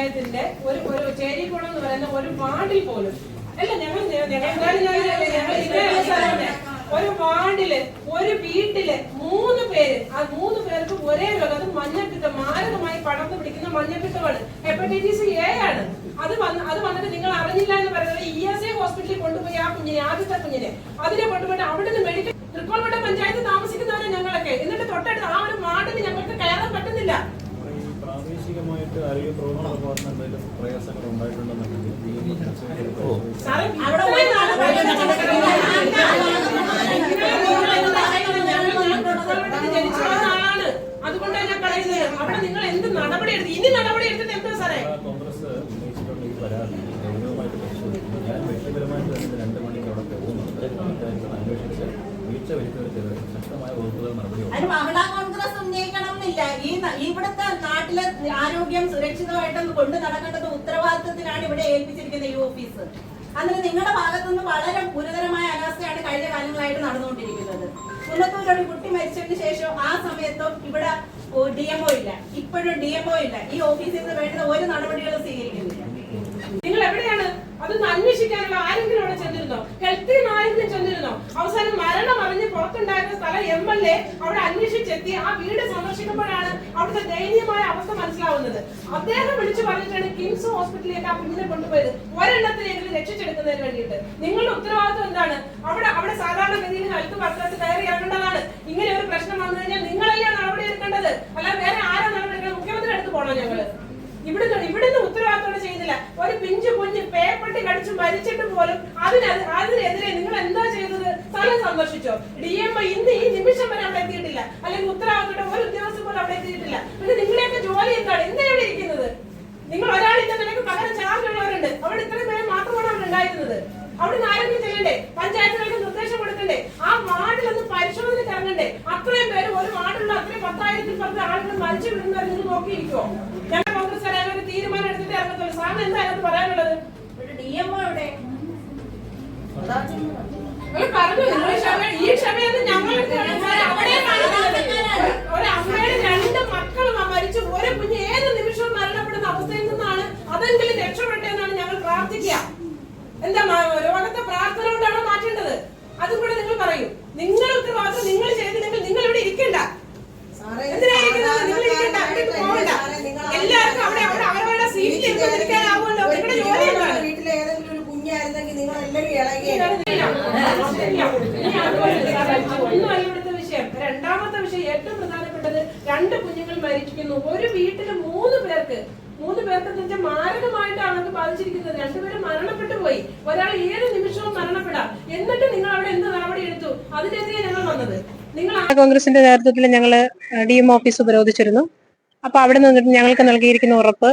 പഞ്ചായത്തിന്റെ ഒരു ഒരു ചേരിക്കുളം എന്ന് പറയുന്ന ഒരു വാർഡിൽ പോലും. അല്ല ഞങ്ങൾ ഒരു വാർഡിൽ ഒരു വീട്ടിൽ മൂന്ന് പേര് ആ മൂന്ന് പേർക്ക് ഒരേ രോഗം അത് മഞ്ഞപ്പിത്തം മാരകമായി പടർന്നു പിടിക്കുന്ന മഞ്ഞപ്പിത്തമാണ് ഹെപ്പറ്റൈറ്റിസ് എ ആണ്. അത് വന്ന് അത് വന്നിട്ട് നിങ്ങൾ അറിഞ്ഞില്ല എന്ന് പറയുന്നത് ഇ എസ് എ ഹോസ്പിറ്റലിൽ കൊണ്ടുപോയി ആ കുഞ്ഞിനെ ആദ്യത്തെ കുഞ്ഞിനെ. അതിനെ കൊണ്ടുപോയിട്ട് അവിടെ നിന്ന് മെഡിക്കൽ തൃക്കോൾപേട്ട പഞ്ചായത്ത് താമസിക്കുന്നവരെ ഞങ്ങളൊക്കെ. എന്നിട്ട് തൊട്ടടുത്ത് ആ ഒരു വാർഡിന് ഞങ്ങൾക്ക് കയറാൻ പറ്റുന്നില്ല. പ്രാദേശികമായിട്ട് ആരോഗ്യ പ്രവർത്തന എന്തെങ്കിലും പ്രയാസങ്ങൾ ഉണ്ടായിട്ടുണ്ടെന്നുണ്ടെങ്കിൽ ഈ പരിശോധിച്ച് സാറേ, അവിടെ ഇത്രയും ഒരു നാൾ നാൾ ഞാൻ ജനിച്ചു വളർന്ന ആളാണ് അതുകൊണ്ടാണ് ഞാൻ പറയുന്നത് അവിടെ നിങ്ങൾ എന്ത് നടപടി എടുത്തു ഇനി നടപടി എടുത്തിട്ട് എന്താ സാറേ കോൺഗ്രസ് ഉന്നയിച്ചിട്ടുള്ള ഈ പരാതി ഗൗരവമായിട്ട് പരിശോധിക്കുന്നു ഞാൻ വ്യക്തിപരമായിട്ട് തന്നെ രണ്ട് മണിക്ക് അവിടെ പോകുന്നുണ്ട് ഇക്കാര്യത്തിൽ അന്വേഷിച്ച് വീഴ്ച വരുത്തിയവർക്കെതിരെ ശക്തമായ വകുപ്പുകൾ നടപടി അതിന് മഹിളാ കോൺഗ്രസ് ഉന്നയിക്കണം ഈ ഇവിടുത്തെ നാട്ടിലെ ആരോഗ്യം സുരക്ഷിതമായിട്ട് കൊണ്ടു നടക്കേണ്ടത് ഉത്തരവാദിത്തത്തിനാണ് ഇവിടെ ഏൽപ്പിച്ചിരിക്കുന്ന ഈ ഓഫീസ്. അതിന് നിങ്ങളുടെ ഭാഗത്തുനിന്ന് വളരെ ഗുരുതരമായ അനാസ്ഥയാണ് കഴിഞ്ഞ കാലങ്ങളായിട്ട് നടന്നുകൊണ്ടിരിക്കുന്നത്. കുന്നത്തൂർ കുട്ടി മരിച്ചതിന് ശേഷം ആ സമയത്തും ഇവിടെ ഡി എംഒ ഇല്ല. ഇപ്പോഴും ഡി എംഒ ഇല്ല. ഈ ഓഫീസിൽ നിന്ന് വേണ്ടുന്ന ഒരു നടപടികളും എവിടെയാണ് അതൊന്ന് അന്വേഷിക്കാനുള്ള ആരെങ്കിലും അവിടെ ചെന്നിരുന്നോ? ഹെൽത്തിൽ ആരെങ്കിലും ചെന്നിരുന്നോ? അവസാനം മരണം അറിഞ്ഞ് പുറത്തുണ്ടായിരുന്ന സ്ഥലം എം എൽ എ അവിടെ അന്വേഷിച്ചെത്തി. ആ വീട് സന്ദർശിക്കുമ്പോഴാണ് അവിടുത്തെ ദയനീയമായ അവസ്ഥ മനസ്സിലാവുന്നത്. അദ്ദേഹം വിളിച്ചു പറഞ്ഞിട്ടാണ് കിംസ് ഹോസ്പിറ്റലിലേക്ക് ആ കുഞ്ഞിനെ കൊണ്ടുപോയത്. ഒരെണ്ണത്തിനെങ്കിലും രക്ഷിച്ചെടുക്കുന്നതിന് വേണ്ടിയിട്ട്. നിങ്ങളുടെ ഉത്തരവാദിത്വം എന്താണ്? അവിടെ അവിടെ സാധാരണ സാധാരണഗതിയിൽ ഹെൽത്ത് വർക്കേഴ്സ് കയറി ഇറങ്ങേണ്ടതാണ്. ഇങ്ങനെ ഒരു പ്രശ്നം വന്നു മരിച്ചിട്ട് പോലും അതിന് അതിനെതിരെ നിങ്ങൾ എന്താ ചെയ്തത്? സ്ഥലം സന്ദർശിച്ചോ. ഡി എം ഐ ഇന്ന് ഈ നിമിഷം വരെ അവിടെ എത്തിയിട്ടില്ല. അല്ലെങ്കിൽ ഉത്തരവാദിത്തം ഒരു ഉദ്യോഗസ്ഥൻ പോലും അവിടെ എത്തിയിട്ടില്ല. പിന്നെ നിങ്ങളെയൊക്കെ ജോലി എന്താണ്? എന്തിനാ ഇരിക്കുന്നത്? നിങ്ങൾ ഒരാളിന്റെ നിനക്ക് പകരം ചാർജ് ഉള്ളവരുണ്ട്. അവിടെ ഇത്രയും പേര് മാത്രമാണ് അവിടെ ഉണ്ടായിരുന്നത്. അവിടെ ആരെങ്കിലും ചെല്ലണ്ടേ? പഞ്ചായത്തുകൾക്ക് നിർദ്ദേശം കൊടുക്കണ്ടേ? ആ വാർഡിൽ ഒന്ന് പരിശോധന ഇറങ്ങണ്ടേ? അത്രയും പേര് ഒരു വാർഡിലുള്ള അത്രയും പത്തായിരത്തിൽ പത്ത് ആളുകൾ മരിച്ചു വിടുന്നവർ നിങ്ങൾ നോക്കിയിരിക്കുമോ ഞങ്ങൾ കോൺഗ്രസ് തീരുമാനം എടുത്തിട്ട് ഇറങ്ങത്തുള്ളൂ. സാറിന് എന്താ അതിനകത്ത് പറയാനുള്ളത്? പറഞ്ഞു ഈ ക്ഷമ ഈ ക്ഷമയൊന്നും ഞങ്ങൾ അവിടെ ഒരു അമ്മയുടെ രണ്ട് മക്കളും മരിച്ചു. ഒരു കുഞ്ഞ് ഏത് നിമിഷവും മരണപ്പെടുന്ന അവസ്ഥയിൽ നിന്നാണ് അതെങ്കിലും രക്ഷപ്പെട്ടെന്നാണ് ഞങ്ങൾ പ്രാർത്ഥിക്കുക. എന്താ മ- രോഗത്തെ പ്രാർത്ഥന കൊണ്ടാണോ മാറ്റേണ്ടത് അതും കൂടെ നിങ്ങൾ പറയൂ നിങ്ങൾ ഉത്തരവാദിത്വം നിങ്ങൾ ചെയ്തില്ലെങ്കിൽ നിങ്ങൾ ഇവിടെ ഇരിക്കണ്ട എന്തിനാ ഇരിക്കുന്നത് നിങ്ങൾ ഇരിക്കണ്ട അങ്ങോട്ട് പോകണ്ട എല്ലാവർക്കും അവിടെ അവിടെ അവരവരുടെ സീറ്റിൽ ഇരിക്കാനാവുമല്ലോ നിങ്ങളുടെ ജോലി എന്താണ് വീട്ടിലെ ഏതെങ്കിലും ഒരു കുഞ്ഞായിരുന്നെങ്കിൽ നിങ്ങൾ എല്ലാവരും ഇളകിയ വിഷയം രണ്ടാമത്തെ വിഷയം ഏറ്റവും പ്രധാനപ്പെട്ടത് രണ്ട് കുഞ്ഞുങ്ങൾ മരിച്ചിരിക്കുന്നു ഒരു വീട്ടിൽ മൂന്ന് പേർക്ക് മൂന്ന് പേർക്ക് വെച്ചാൽ മാരകമായിട്ടാണ് അത് ബാധിച്ചിരിക്കുന്നത് രണ്ടുപേരും മരണപ്പെട്ടു പോയി ഒരാൾ ഏത് നിമിഷവും മരണപ്പെടാം എന്നിട്ട് നിങ്ങൾ അവിടെ എന്ത് നടപടി എടുത്തു അതിനെതിരെ ഞങ്ങൾ വന്നത് നിങ്ങൾ കോൺഗ്രസിന്റെ നേതൃത്വത്തിൽ ഞങ്ങൾ ഡി എം ഓഫീസ് ഉപരോധിച്ചിരുന്നു. അപ്പൊ അവിടെ നിന്നിട്ട് ഞങ്ങൾക്ക് നൽകിയിരിക്കുന്ന ഉറപ്പ്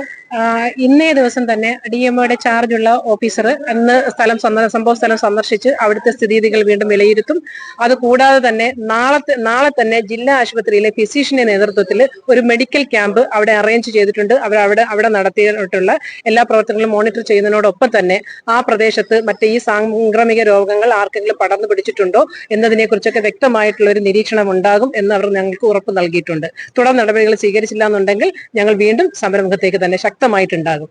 ഇന്നേ ദിവസം തന്നെ ഡി എം ഒയുടെ ചാർജുള്ള ഓഫീസർ അന്ന് സ്ഥലം സംഭവ സ്ഥലം സന്ദർശിച്ച് അവിടുത്തെ സ്ഥിതിഗതികൾ വീണ്ടും വിലയിരുത്തും. അത് കൂടാതെ തന്നെ നാളത്തെ നാളെ തന്നെ ജില്ലാ ആശുപത്രിയിലെ ഫിസീഷ്യന്റെ നേതൃത്വത്തിൽ ഒരു മെഡിക്കൽ ക്യാമ്പ് അവിടെ അറേഞ്ച് ചെയ്തിട്ടുണ്ട്. അവർ അവിടെ അവിടെ നടത്തിയിട്ടുള്ള എല്ലാ പ്രവർത്തനങ്ങളും മോണിറ്റർ ചെയ്യുന്നതിനോടൊപ്പം തന്നെ ആ പ്രദേശത്ത് മറ്റേ ഈ സാംക്രമിക രോഗങ്ങൾ ആർക്കെങ്കിലും പടർന്നു പിടിച്ചിട്ടുണ്ടോ എന്നതിനെ കുറിച്ചൊക്കെ വ്യക്തമായിട്ടുള്ള ഒരു നിരീക്ഷണം ഉണ്ടാകും എന്ന് അവർ ഞങ്ങൾക്ക് ഉറപ്പ് നൽകിയിട്ടുണ്ട്. തുടർ നടപടികൾ സ്വീകരിച്ചില്ല എന്നുണ്ടെങ്കിൽ ഞങ്ങൾ വീണ്ടും സമരമുഖത്തേക്ക് തന്നെ ശക്തമായിട്ടുണ്ടാകും.